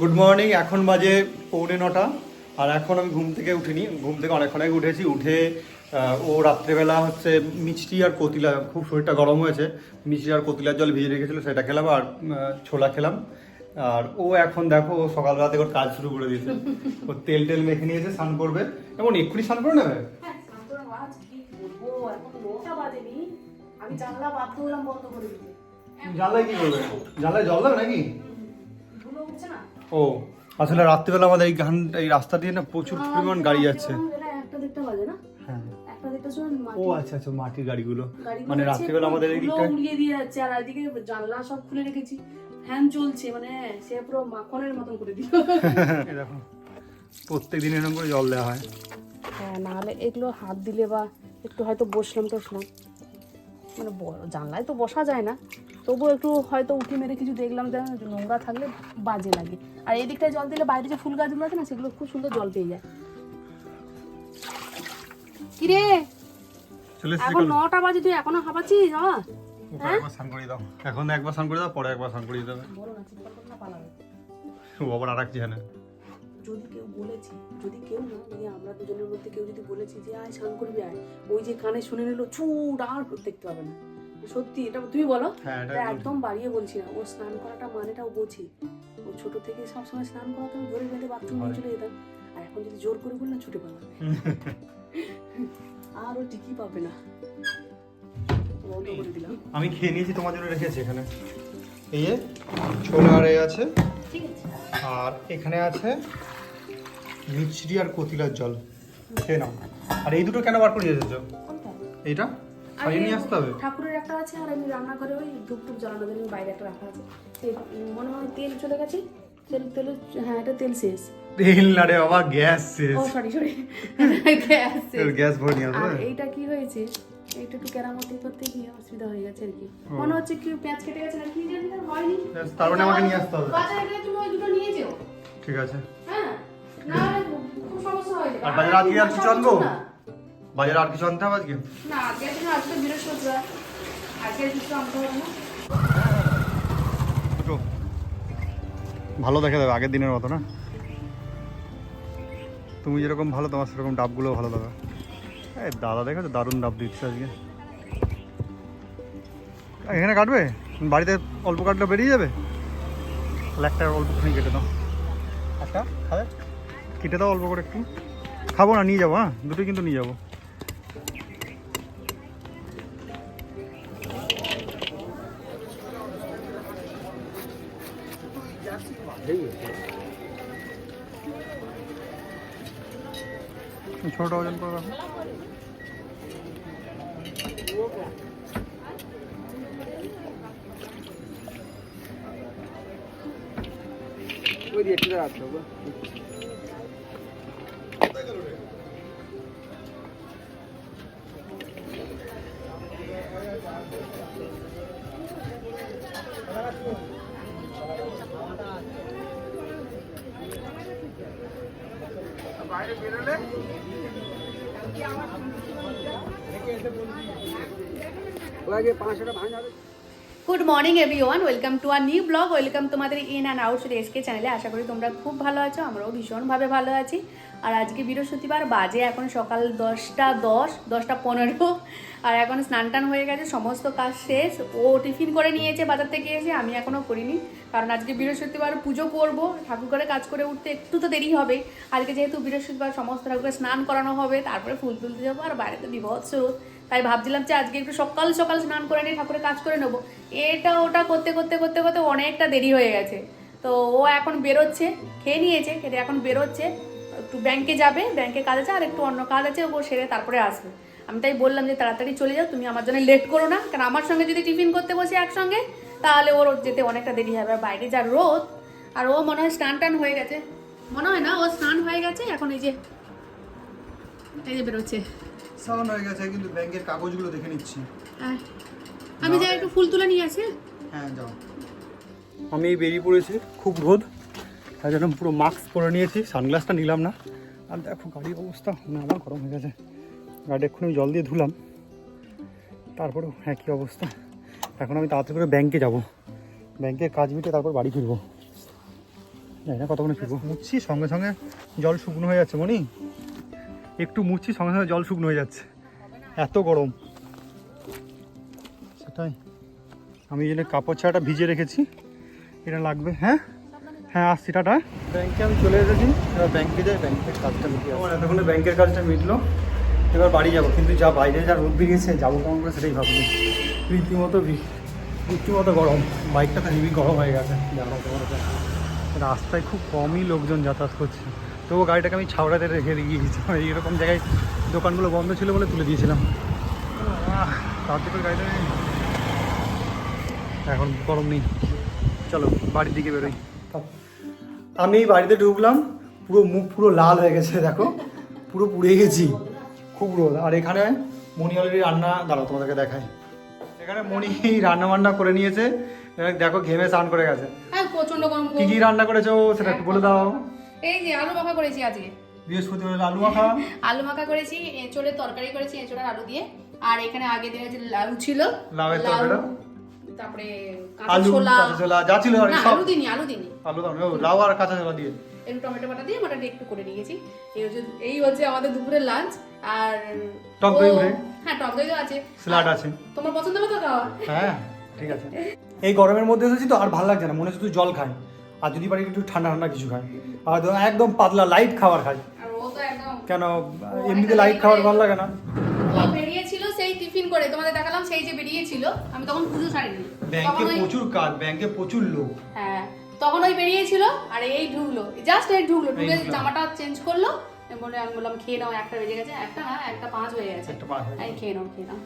Good morning এখন বাজে পৌনে নটা আর এখন আমি ঘুম থেকে উঠিনি। ঘুম থেকে অনেকক্ষণ আগে উঠেছি উঠে ও রাত্রেবেলা হচ্ছে মিষ্টি আর কতিলা খুব শরীরটা গরম হয়েছে মিষ্টি আর কতিলার জল ভিজে রেখেছিল সেটা খেলাম আর ছোলা খেলাম। আর ও এখন দেখো ও সকালবেলা থেকে ওর কাজ শুরু করে দিয়েছে। ও তেল টেল মেখে নিয়েছে স্নান করবে। এবং এক্ষুনি স্নান করে নেবে? হ্যাঁ, জানলায় কি করবে? জানলায় জল দেবে নাকি? ও। আসলে রাত্রিবেলা আমাদের এই গান এই রাস্তা দিয়ে না প্রচুর পরিমাণ গাড়ি যাচ্ছে হ্যাঁ। ও আচ্ছা আচ্ছা মাটির গাড়িগুলো। গাড়িগুলো মানে রাত্রিবেলা আমাদের এই দিকটা উড়িয়ে দিয়ে যাচ্ছে আর এদিকে জানলা সব খুলে রেখেছি। ফ্যান চলছে মানে সে পুরো মাখনের মতন করে দিল। এই দেখো প্রত্যেক দিন এরকম করে জল দেওয়া হয়। হ্যাঁ নাহলে এগুলো হাত দিলে বা একটু হয়তো বসলাম টসলাম মানে জানলায় তো বসা যায় না। তবুও একটু হয়তো উঠে মেরে কিছু দেখলাম যে নোংরা থাকলে বাজে লাগে। আর এই দিকটায় জল দিলে বাইরে যে ফুল গাছগুলো আছে না সেগুলো খুব সুন্দর জল পেয়ে যায়। কিরে? এখন নটা বাজে তুই এখনও হাঁপাচ্ছিস? বাবা দাও। এখন একবার স্নান করে দাও পরে একবার স্নান পালাবে ও আবার আর এক চেহারা যদি কেউ বলেছে যদি কেউ না মানে আমরা দুজনের মধ্যে কেউ যদি বলেছে যে আয় স্নান করবি আয়। ওই যে কানে শুনে নিল ছুট আর দেখতে পাবে না। সত্যি এটা তুমি বলো? হ্যাঁ একদম- বাড়িয়ে বলছি না। ও স্নান করাটা মানেটা ও বোঝে। ও ছোট থেকে সবসময় স্নান করাতে আমি ধরে বেঁধে বাথরুম নিয়ে চলে যেতাম। আর এখন যদি জোর করে বললে ছুটে পালাবে। আর ও টিকি পাবে না। আমি খেয়ে নিয়েছি তোমার জন্য রেখেছি এখানে। এই যে ছোলা আর আছে। আর এখানে আছে মিচড়ি আর কতিলার জল। খেয়ে নাও। আর এই দুটো কেন বার করে এসেছ কোনটা? এইটা? খাইয়ে নিয়ে আসতে হবে? ঠাকুরের একটা আছে আর আমি রান্নাঘরে ওই ধূপ টুপ জ্বালানোর জন্য বাইরে একটা রাখা আছে। মনে হয় তেল চলে গেছে তেল তেল হ্যাঁ এটা তেল শেষ। তেল না রে বাবা গ্যাস শেষ। ও সরি সরি গ্যাস শেষ। গ্যাস ভরে নিয়ে আসবে। এইটা কি হয়েছে? এইটা একটু কেরামতি করতে গিয়ে অসুবিধা হয়ে গেছে আর কি। মনে হচ্ছে কি পেঁয়াজ কেটে গেছে না কি জানি না হয়নি। তার মানে আমাকে নিয়ে আসতে হবে। বাজারে গেলে তুমি ওই দুটো নিয়ে যেও। ঠিক আছে। হ্যাঁ না খুব সমস্যা হয়ে যাবে আর বাজারে আর আর কিছু আনব? বাজারে আর কিছু আনতে হবে আজকে? না আজকে তুমি আজকে বৃহস্পতিবার। আজকে আর কিছু আনতে হবে না। দুটো ভালো দেখে দেবে আগের দিনের মতো না? তুমি যেরকম ভালো তোমার সেরকম ডাবগুলো ভালো দেবে এই দাদা দেখো তো দারুণ ডাব দিচ্ছে আজকে। এখানে কাটবে? বাড়িতে অল্প কাটলে বেরিয়ে যাবে? তাহলে একটা অল্পখানি কেটে দাও। একটা খাবে কেটে দাও অল্প করে একটু। খাব না নিয়ে যাব হ্যাঁ? দুটোই কিন্তু নিয়ে যাব। छोटा वज़न पड़ रहा कोई रेट आप ছোট ওজন করে রাখো good morning everyone welcome to our new blog welcome তোমাদের ইন অ্যান্ড আউট এসকে চ্যানেলে আশা করি তোমরা খুব ভালো আছো, আমরাও ভীষণভাবে ভালো আছি। আর আজকে বৃহস্পতিবার, বাজে এখন সকাল দশটা দশ, দশটা পনেরো। আর এখন স্নান টান হয়ে গেছে, সমস্ত কাজ শেষ। ও টিফিন করে নিয়েছে বাজার থেকে এসে, আমি এখনও করিনি। কারণ আজকে বৃহস্পতিবার পুজো করব ঠাকুর করে কাজ করে উঠতে একটু তো দেরি হবে। আজকে যেহেতু বৃহস্পতিবার সমস্ত ঠাকুরের স্নান করানো হবে, তারপরে ফুল তুলতে যাব আর বাইরে তো বিভৎস। তাই ভাবছিলাম যে আজকে একটু সকাল সকাল স্নান করে নিয়ে ঠাকুরের কাজ করে নেব। এটা ওটা করতে করতে করতে করতে অনেকটা দেরি হয়ে গেছে। তো ও এখন বেরোচ্ছে, খেয়ে নিয়েছে, খেতে এখন বেরোচ্ছে। একটু ব্যাংকে যাবে ব্যাংকে কাজ আছে, আর একটু অন্য কাজ আছে, ও সেরে তারপরে আসবে। আমি তাই বললাম যে তাড়াতাড়ি চলে যাও, তুমি আমার জন্য লেট করো না। কারণ আমার সঙ্গে যদি টিফিন করতে বসে একসঙ্গে, তাহলে ওর যেতে অনেকটা দেরি হবে। আর বাইরে যা রোদ, আর ও মনে হয় স্নান টান হয়ে গেছে। মনে হয় না, ও স্নান হয়ে গেছে, এখন এই যে এই যে বেরোচ্ছে। স্নান হয়ে গেছে কিন্তু ব্যাংকের কাগজগুলো দেখে নিচ্ছি। আয়। আমি যাই একটু ফুল তুলে নিয়ে আসি? হ্যাঁ যাও। আমি বেরিয়ে পড়েছি খুব রোদ। তাই জন্য পুরো মাস্ক পরে নিয়েছি সানগ্লাসটা নিলাম না। আর দেখো গাড়ির অবস্থা না আমার গরম হয়ে গেছে। গাড়ি এক্ষুনি আমি জল দিয়ে ধুলাম। তারপরেও একই অবস্থা। এখন আমি তাড়াতাড়ি করে ব্যাংকে যাব। ব্যাংকের কাজ মিটে তারপর বাড়ি ফিরবো। জানি না কতক্ষণ শুকনো মুছছি সঙ্গে সঙ্গে জল শুকনো হয়ে যাচ্ছে মনি একটু মুছছি সঙ্গে সঙ্গে জল শুকনো হয়ে যাচ্ছে। এত গরম। সেটাই। আমি এই জন্য কাপড় ছাড়াটা ভিজে রেখেছি এটা লাগবে। হ্যাঁ? হ্যাঁ আসছি টাটা। ব্যাংকে আমি চলে এসেছি। এবার ব্যাংকে যাই ব্যাংকের কাজটা মিটে আমার এতক্ষণে ব্যাংকের কাজটা মিটলো। এবার বাড়ি যাব। কিন্তু যা বাইরে যা রোদ বেরিয়েছে যাব কেমন করে সেটাই ভাবছি। রীতিমতো রীতিমতো গরম। বাইকটা তো হেভি গরম হয়ে গেছে। রাস্তায় খুব কমই লোকজন যাতায়াত করছে। তবুও গাড়িটাকে আমি ছাওড়াতে রেখে দিয়ে গিয়েছি এইরকম জায়গায় দোকানগুলো বন্ধ ছিল বলে তুলে দিয়েছিলাম। আহ, তার দিকে গাড়িটা নেই। এখন গরম নেই। চলো বাড়ির দিকে বেরোই। আমি বাড়িতে ঢুকলাম পুরো মুখ পুরো লাল হয়ে গেছে দেখো। পুরো পুড়ে গেছি। খুব রোদ। আর এখানে মনি অলরেডি রান্না দাঁড়াও তোমাদেরকে দেখাই। এখানে মণি রান্না বান্না করে নিয়েছে। দেখো ঘেমে স্নান করে গেছে। হ্যাঁ প্রচণ্ড গরম কি কি রান্না করেছ সেটা একটু বলে দাও। এই যে আলু মাখা করেছি আজকে। বৃহস্পতিবার আলু মাখা। আলু মাখা করেছি এঁচড়ের তরকারি করেছি এঁচড়ের আলু দিয়ে। আর এখানে আগে দিনে যে লাউ ছিল লাউয়ের তারপরে আলু ছোলা। যা ছিল আর সব। আলু দিনি আলু দিনি আলু দাও লাউ আর কাঁচা ছোলা দিয়ে। একটু টমেটো বাটা দিয়ে মোটামুটি একটু করে নিয়েছি। এই হচ্ছে এই হচ্ছে আমাদের দুপুরের লাঞ্চ আর টক দই হ্যাঁ টক দই আছে। স্যালাড আছে। তোমার পছন্দ হবে তো খাওয়া। হ্যাঁ ঠিক আছে। এই গরমের মধ্যে এসেছি তো আর ভালো লাগছে না মনে হচ্ছে তুই জল খাই। আর যদি পারি একটু ঠান্ডা ঠান্ডা কিছু খাই। আর একদম পাতলা লাইট খাবার খাই। আর ও তো একদম কেন এমনিতে লাইট খাবার ভালো লাগে না। বেরিয়েছিল সেই টিফিন করে তোমাদের দেখালাম সেই যে বেরিয়েছিল আমি তখন পুজো ছাড়িনি। ব্যাংকে প্রচুর কাজ ব্যাংকে প্রচুর লোক। হ্যাঁ তখন ওই বেরিয়েছিল আর এই ঢুকলো জাস্ট এই ঢুকলো ঢুকে জামাটা চেঞ্জ করল বলে আমি বললাম খেয়ে নাও একটা বেজে গেছে একটা না একটা পাঁচ হয়ে গেছে। একটা পাঁচ হয়ে খেয়ে নাও খেয়ে নাও।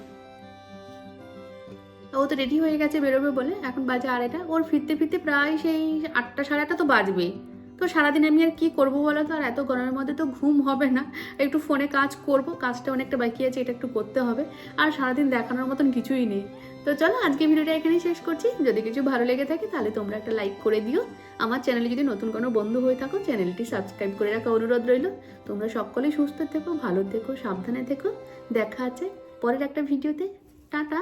ও তো রেডি হয়ে গেছে বেরোবে বলে, এখন বাজে আড়াইটা। ওর ফিরতে ফিরতে প্রায় সেই আটটা সাড়ে আটটা তো বাজবেই। তো সারাদিন আমি আর কি করব বলো তো? আর এত গরমের মধ্যে তো ঘুম হবে না। একটু ফোনে কাজ করব, কাজটা অনেকটা বাকি আছে, এটা একটু করতে হবে। আর সারাদিন দেখানোর মতন কিছুই নেই। তো চলো, আজকে ভিডিওটা এখানেই শেষ করছি। যদি কিছু ভালো লেগে থাকে, তাহলে তোমরা একটা লাইক করে দিও। আমার চ্যানেলে যদি নতুন কোনো বন্ধু হয়ে থাকো চ্যানেলটি সাবস্ক্রাইব করে রাখা অনুরোধ রইল। তোমরা সকলেই সুস্থ থেকো, ভালো থেকো, সাবধানে থেকো। দেখা আছে পরের একটা ভিডিওতে। টাটা!